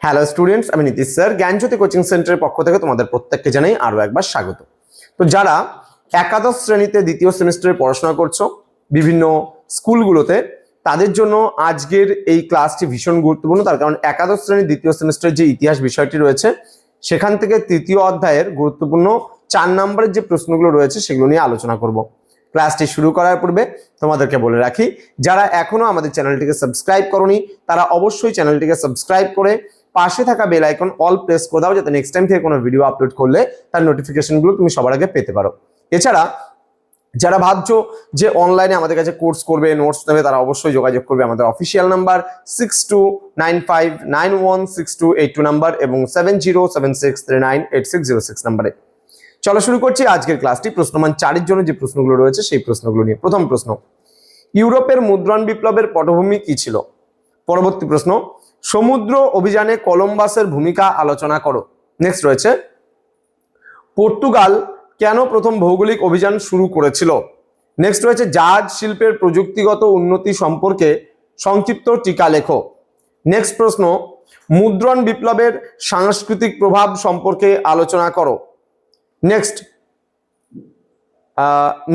Hello students আমি Nitish sir. জ্ঞানজ্যোতি coaching সেন্টারের পক্ষ থেকে তোমাদের প্রত্যেককে জানাই আরও একবার স্বাগত। তো যারা একাদশ শ্রেণীতে দ্বিতীয় সেমিস্টারে পড়াশোনা করছ, বিভিন্ন স্কুলগুলোতে, তাদের জন্য আজকের এই ক্লাসটি ভীষণ গুরুত্বপূর্ণ। তার কারণ একাদশ শ্রেণির দ্বিতীয় সেমিস্টারের যে ইতিহাস বিষয়টি রয়েছে, সেখান থেকে তৃতীয় অধ্যায়ের গুরুত্বপূর্ণ চার নম্বরের যে প্রশ্নগুলো রয়েছে, সেগুলো নিয়ে আলোচনা করব। ক্লাসটি শুরু করার পূর্বে তোমাদেরকে বলে রাখি, যারা এখনও আমাদের চ্যানেলটিকে সাবস্ক্রাইব করনি, তারা অবশ্যই চ্যানেলটিকে সাবস্ক্রাইব করে পাশে থাকা বেল আইকন অল প্রেস করে দাও, যাতে নেক্সট টাইম থেকে কোনো ভিডিও আপলোড করলে তার নোটিফিকেশনগুলো তুমি সবার আগে পেতে পারো। এছাড়া, যারা ভাবছ যে অনলাইনে আমাদের কাছে কোর্স করবে নোটস নেবে, তারা অবশ্যই যোগাযোগ করবে আমাদের official number six two nine five nine one six two eight two number এবং seven zero seven six three nine eight six zero six নাম্বারে চলো শুরু করছি আজকের ক্লাসটি প্রশ্নমান চারের জন্য যে প্রশ্নগুলো রয়েছে, সেই প্রশ্নগুলো নিয়ে। প্রথম প্রশ্ন, ইউরোপের মুদ্রণ বিপ্লবের পটভূমি কি ছিল? পরবর্তী প্রশ্ন সমুদ্র অভিযানে কলম্বাসের ভূমিকা আলোচনা করো। নেক্সট রয়েছে, পর্তুগাল কেন প্রথম ভৌগোলিক অভিযান শুরু করেছিল? নেক্সট রয়েছে, জাহাজ শিল্পের প্রযুক্তিগত উন্নতি সম্পর্কে সংক্ষিপ্ত টিকা লেখো। নেক্সট প্রশ্ন, মুদ্রণ বিপ্লবের সাংস্কৃতিক প্রভাব সম্পর্কে আলোচনা করো। নেক্সট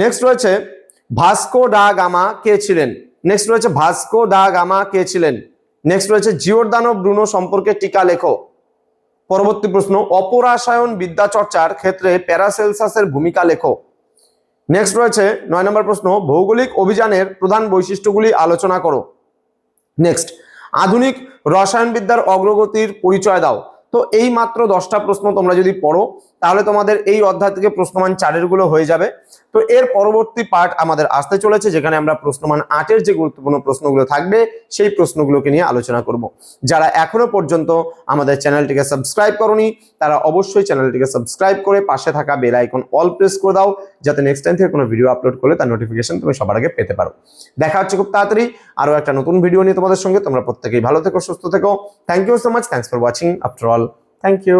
নেক্সট রয়েছে, ভাস্কো ডা গামা কে ছিলেন? নেক্সট রয়েছে, ভাস্কো ডা গামা কে ছিলেন? নেক্সট রয়েছে জিওরদানো ব্রুনো সম্পর্কে টিকা লেখো। পরবর্তী প্রশ্ন, অপরাসায়ন বিদ্যা চর্চার ক্ষেত্রে প্যারাসেলসাসের ভূমিকা লেখো। নেক্সট রয়েছে নয় নম্বর প্রশ্ন, ভৌগোলিক অভিযানের প্রধান বৈশিষ্ট্যগুলি আলোচনা করো। নেক্সট আধুনিক রসায়নবিদ্যার অগ্রগতির পরিচয় দাও। তো এই মাত্র দশটা প্রশ্ন তোমরা যদি পড়ো, তাহলে তোমাদের এই অধ্যায় থেকে প্রশ্নমান চারেরগুলো হয়ে যাবে। তো এর পরবর্তী পার্ট আমাদের আসতে চলেছে, যেখানে আমরা প্রশ্নমান আটের যে গুরুত্বপূর্ণ প্রশ্নগুলো থাকবে, সেই প্রশ্নগুলোকে নিয়ে আলোচনা করব। যারা এখনও পর্যন্ত আমাদের চ্যানেলটিকে সাবস্ক্রাইব করনি, তারা অবশ্যই চ্যানেলটিকে সাবস্ক্রাইব করে পাশে থাকা বেল আইকন অল প্রেস করে দাও, যাতে নেক্সট টাইম থেকে কোনো ভিডিও আপলোড করলে তার নোটিফিকেশন তুমি সবার আগে পেতে পারো। দেখা হচ্ছে খুব তাড়াতাড়ি আরও একটা নতুন ভিডিও নিয়ে তোমাদের সঙ্গে। তোমরা প্রত্যেকেই ভালো থেকো, সুস্থ থেকো। Thank you so much thanks for watching after all thank you